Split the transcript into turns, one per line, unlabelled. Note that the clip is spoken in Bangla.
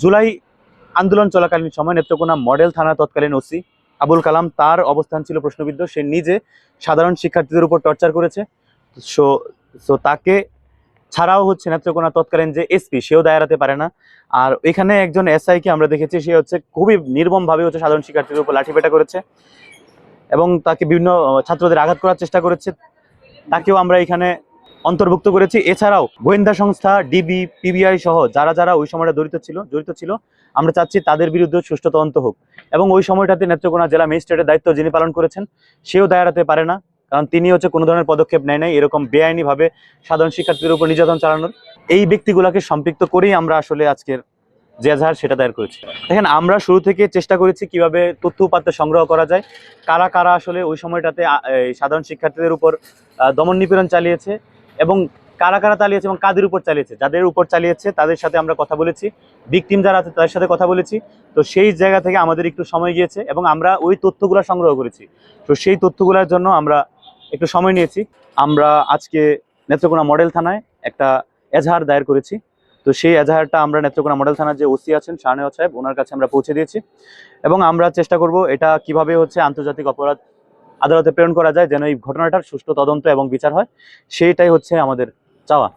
জুলাই আন্দোলন চলাকালীন সময় নেত্রকোনা মডেল থানা তৎকালীন ওসি আবুল কালাম তার অবস্থান ছিল প্রশ্নবিদ্ধ। সে নিজে সাধারণ শিক্ষার্থীদের উপর টর্চার করেছে। সো সো তাকে ছাড়াও হচ্ছে নেত্রকোনা তৎকালীন যে এসপি সেও দায় এড়াতে পারে না। আর এখানে একজন এসআই কে আমরা দেখেছি, সে হচ্ছে খুবই নির্মমভাবে হচ্ছে সাধারণ শিক্ষার্থীদের উপর লাঠিপেটা করেছে এবং তাকে বিভিন্ন ছাত্রদের আঘাত করার চেষ্টা করেছে। তাকেও আমরা এখানে অন্তর্ভুক্ত করেছি। এছাড়াও গোয়েন্দা সংস্থা ডিবি পিবিআই সহ যারা যারা ওই সময়টা জড়িত ছিল জড়িত ছিল, আমরা চাচ্ছি তাদের বিরুদ্ধে সুষ্ঠু তদন্ত হোক। এবং ওই সময়টাতে নেত্রকোনা জেলা ম্যাজিস্ট্রেটের দায়িত্ব যিনি পালন করেছেন, সেও দায় এড়াতে পারে না। কারণ তিনি হচ্ছে কোনো ধরনের পদক্ষেপ নেয় নাই, এরকম বেআইনিভাবে সাধারণ শিক্ষার্থীদের উপর নির্যাতন চালানোর। এই ব্যক্তিগুলোকে সম্পৃক্ত করেই আমরা আসলে আজকের যে এজাহার সেটা দায়ের করেছি। দেখেন, আমরা শুরু থেকে চেষ্টা করেছি কীভাবে তথ্য উপাত্ত সংগ্রহ করা যায়, কারা কারা আসলে ওই সময়টাতে সাধারণ শিক্ষার্থীদের উপর দমন নিপীড়ন চালিয়েছে এবং কারা কারা চালিয়েছে এবং কাদের উপর চালিয়েছে, যাদের উপর চালিয়েছে তাদের সাথে আমরা কথা বলেছি ভিকটিম যারা আছে তাদের সাথে কথা বলেছি। তো সেই জায়গা থেকে আমাদের একটু সময় গিয়েছে এবং আমরা ওই তথ্যগুলো সংগ্রহ করেছি। তো সেই তথ্যগুলোর জন্য আমরা একটু সময় নিয়েছি। আমরা আজকে নেত্রকোনা মডেল থানায় একটা এজাহার দায়ের করেছি। তো সেই এজাহারটা আমরা নেত্রকোনা মডেল থানার যে ওসি আছেন শাহনেওয়াজ সাহেব, ওনার কাছে আমরা পৌঁছে দিয়েছি। এবং আমরা চেষ্টা করব এটা কীভাবে হচ্ছে আন্তর্জাতিক অপরাধ আদালতে প্রেরণ করা যায়, যেন এই ঘটনাটার সুষ্ঠু তদন্ত এবং বিচার হয়। সেইটাই হচ্ছে আমাদের চাওয়া।